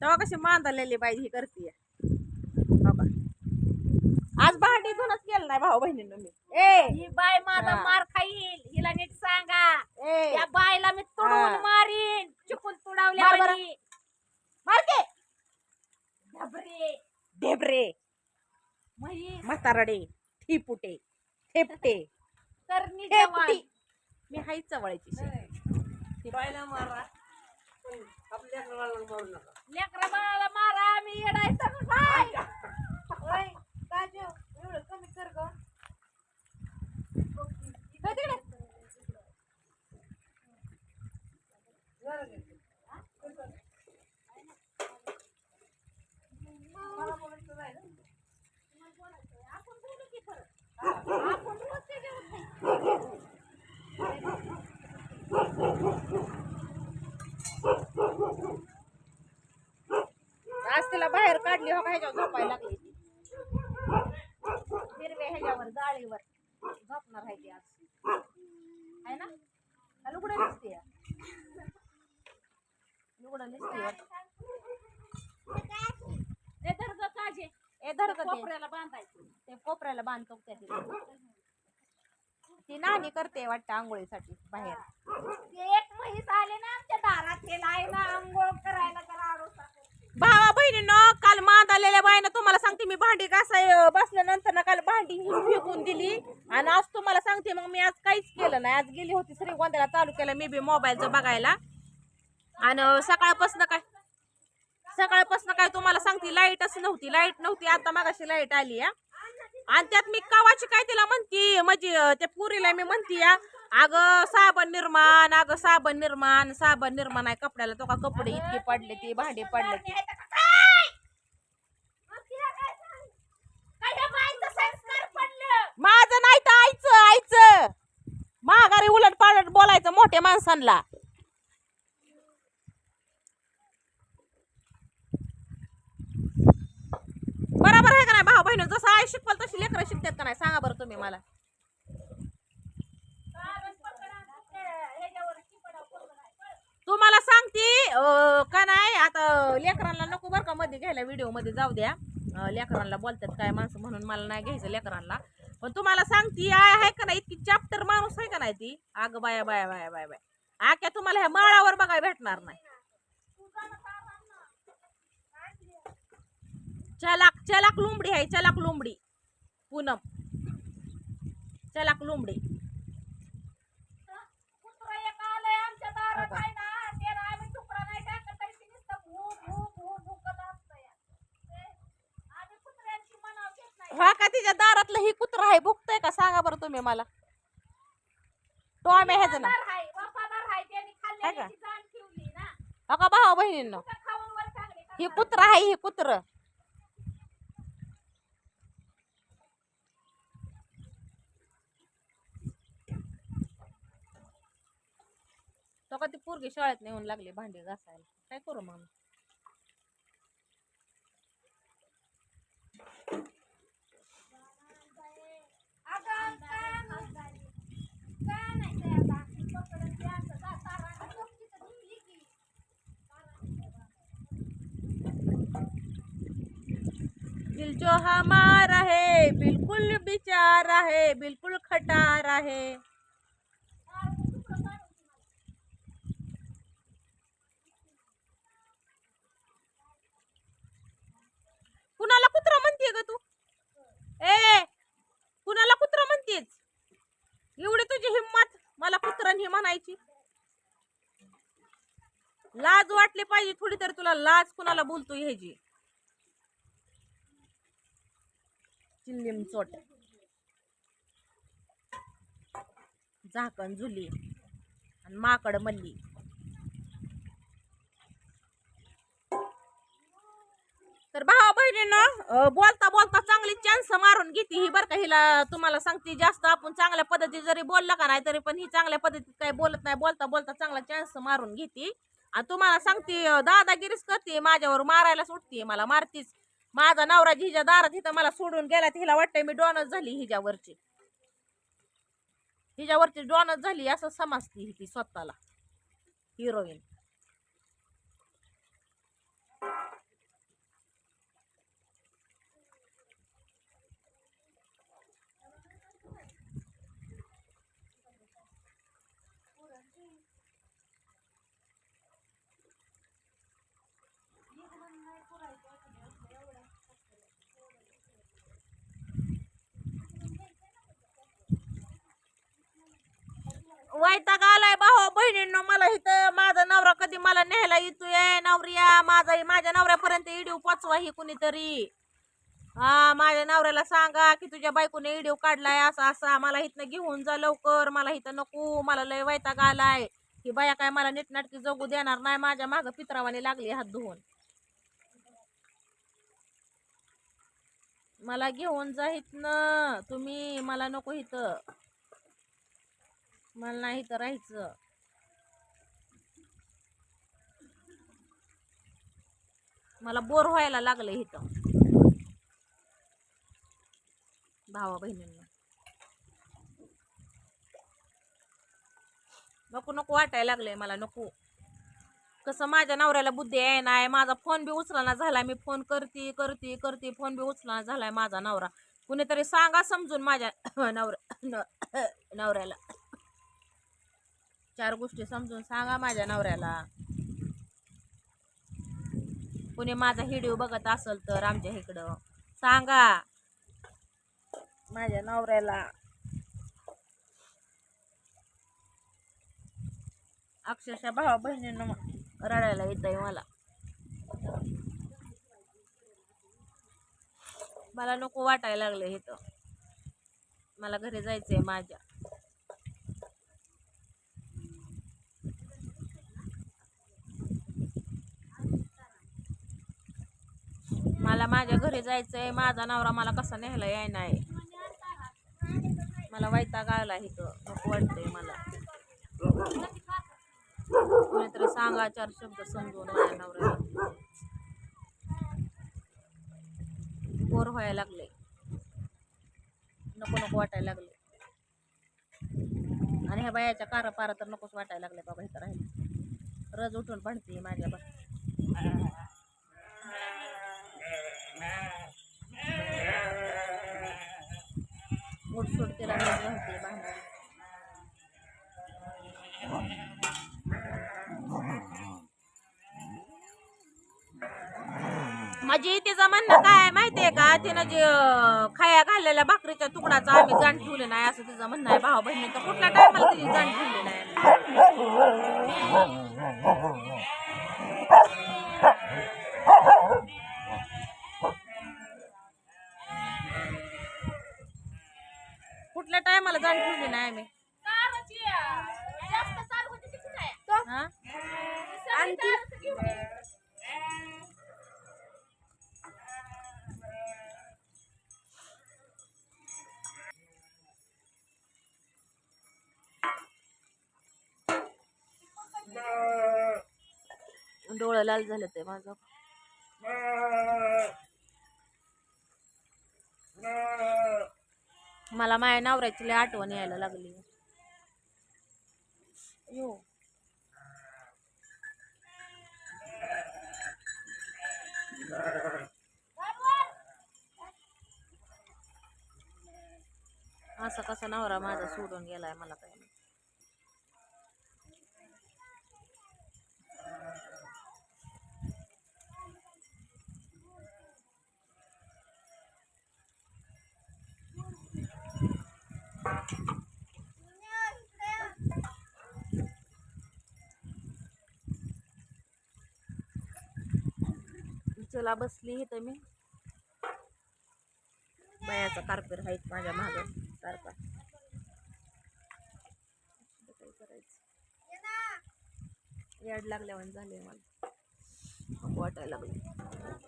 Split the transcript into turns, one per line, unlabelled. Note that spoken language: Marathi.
तेव्हा कशी मांदलेली बाई ही करते बाबा आज भांडी धुनच केलं नाही भाऊ बहिणीनं मी. ए!
ही बाय माझा
हा.
मार खाईल. हिला नीट सांगा.
ए!
या बायला मी
हा.
तुडवून मारीन. चुकून तुडवल्या
मार बरं.
वाली.
मारके
घाबरे
ढेबरे.
म्हैस
म्हातारडे. ठिपुटे. ठेपटे.
करणी
ठेपटी.
जवान.
मी हाय चवळायची
बायला मारा. पण आपल्या मारू नका.
लेकरा बाळाला मारा मी येडायचं का काय
ओय, काजू, एवढं कमी कर गं. इकडे तिकडे. आज तिला काढली हो ह्याच्यावर झोपायला लागली ती. हिरव्या ह्याच्यावर गाळीवर झोपणार आहे ती आज आहे ना लुगडं दिसते लुगडं दिसते
काजे
ए.
कोपऱ्याला बांधायचं
ते कोपऱ्याला बांधतो. ती नानी करते वाटतं आंघोळीसाठी बाहेर
एक म्हैस आले ना आमच्या दारात गेला आहे ना आंघोळ करायला तर.
भावा बहिणीनं काल मांद आलेल्या बाईनं तुम्हाला सांगते मी भांडी बसल्यानंतर ना काल भांडी फेकून दिली. आणि आज तुम्हाला सांगते मग मी आज काहीच केलं नाही. आज गेली होती श्रीगोंद्याला तालुक्याला मी बी मोबाईलचं बघायला. आणि सकाळपासून काय? सकाळपासून काय तुम्हाला सांगते लाईटच नव्हती लाइट नव्हती. आता मागाशी लाइट आली या आणि त्यात मी कावाची काय तिला म्हणती म्हणजे त्या पुरीला मी म्हणती या अगं साबण निर्माण अगं साबण निर्माण साबण निर्माण आहे कपड्याला. तो का कपडे इतके पडले ते भांडे पडले
काय? मग तिला काय सांग? काय ह्या बाईचं संस्कार पडलं?
माझं नाही तर माघारी उलट पालट बोलायचं मोठ्या माणसांना बरोबर आहे का नाही भाऊ बहिणी? जसं आई शिकवाल तशी लेकरं शिकतात का नाही? सांगा बरं तुम्ही मला. तुम्हाला सांगते अं, का नाही आता लेकरांना नको बरं का मध्ये घ्यायला व्हिडिओमध्ये जाऊ द्या. लेकरांना बोलतात काय माणसं म्हणून मला नाही घ्यायचं लेकरांना. पण तुम्हाला सांगती आय आहे का नाही इतकी चॅप्टर माणूस आहे का नाही ती? अगं बाया बाया बाया बाया बाया. आक्या तुम्हाला ह्या माळावर बघाय भेटणार नाही. चलाक चलाक लुंबडी आहे चलाक लुंबडी पूनम. चलाक लुंबडी हा का तिच्या दारातलं ही कुत्र आहे भुकतंय का? सांगा बरं तुम्ही मला. टॉम ह्याचं ना
आहे
का? हो भावा बहिणींनो? ही. कुत्र आहे ही कुत्र. तो का ती पोरगी शाळेत नेऊन लागली भांडी घासायला. काय करू मग? दिल जो हमारा है बिल्कुल बिचारा है बिल्कुल खटारा है कुणाला कुत्रा म्हणते ग तू? ए कुणाला कुत्रा म्हणतेस एवढी तुझी हिंमत मला कुत्रांनी ही म्हणायची. लाज वाटली पाहिजे थोडी तरी तुला लाज कुणाला बोलतो ह्याची? ची लिमचोट झाकण झुली आणि माकड मल्ली. तर भावा बहिणीनं बोलता बोलता चांगली चान्स मारून घेते ही बरं का. हिला तुम्हाला सांगते जास्त आपण चांगल्या पद्धतीत जरी बोललं का नाही तरी पण ही चांगल्या पद्धतीत काही बोलत नाही. बोलता बोलता चांगला चान्स मारून घेते. आणि तुम्हाला सांगते दादागिरीच करते माझ्यावर मारायला सुटते मला मारतीच. माझा नवरा हिच्या दारात हिथं मला सोडून गेला हिला वाटतंय मी डॉनच झाली हिच्यावरची. हिच्यावरची डॉनच झाली असं समजते ही ती स्वतःला हिरोईन वैताग आलाय भाऊ बहिणींनो मला इथं माझा नवरा कधी मला न्यायला येतोय? नवऱ्या माझा माझ्या नवऱ्यापर्यंत इडीव पोचवा ही कुणीतरी. हा माझ्या नवऱ्याला सांगा की तुझ्या बायकोने इडीव काढलाय असा असा. मला इथनं घेऊन जा लवकर. मला इथं नको. मला लय वैताग आलाय ही बाया काय मला नीटनाटकी जगू देणार नाही. माझ्या मागं पित्रावाने लागली हात धुवून. मला घेऊन जा इथनं. तुम्ही मला नको इथं. मला नाही इथं राहायचं. मला बोर व्हायला लागलं इथं. भावा बहिणींना. नको नको वाटायला लागलंय मला नको. कसं माझ्या नवऱ्याला बुद्धी आहे नाही माझा फोन बी उचलना झालाय मी फोन करते करते करते फोन बी उचलाना झालाय माझा नवरा. कुणीतरी सांगा समजून माझ्या नवऱ्या नवऱ्याला. चार गोष्टी समजून सांगा माझ्या नवऱ्याला. कुणी माझा व्हिडिओ बघत असेल तर आमच्या इकडं सांगा. माझ्या नवऱ्याला. अक्षरशः भावा बहिणींना रडायला येत आहे मला. मला नको वाटायला लागलं इथं. मला घरी जायचंय माझ्या. मला माझ्या घरी जायचंय माझा नवरा मला कसा न्यायला याय नाही मला वैताग आला इथं नको वाटतंय मला. कोणीतरी सांगा चार शब्द समजून माझ्या नवऱ्याला. बोर व्हायला लागले नको नको वाटायला लागले आणि ह्या बायाच्या कार पारा तर नकोच वाटायला लागले बाबा इथं आहे रज उठून पडते माझ्या बा सोडते राहते भांडण. तिचं म्हणणं काय आहे माहितीये का? तिनं जे खाया घाललेल्या भाकरीच्या तुकडाचा आम्ही जाण ठेवले नाही असं तिचं म्हणणं आहे. भाऊ बहिणीचं कुठल्या टायमाला तिची जाण ठेवली नाही? कुठल्या टायमाला जाण ठेवली नाही आम्ही
कारची, अं, जास्त चालू होती तिची काय?
हा
सगळी कारच घेऊन ये.
डोळं लाल झालं ते माझं मला माझ्या नवऱ्याची आठवण यायला लागली. यो. असा कसा नवरा माझा सोडून गेलाय मला काय? चला बसली इथं मी. बायाचा कार्पेट आहेत माझ्या माग. सारखा काय करायचं? याड लागल्यावर झाले मला. वाटायला लागले.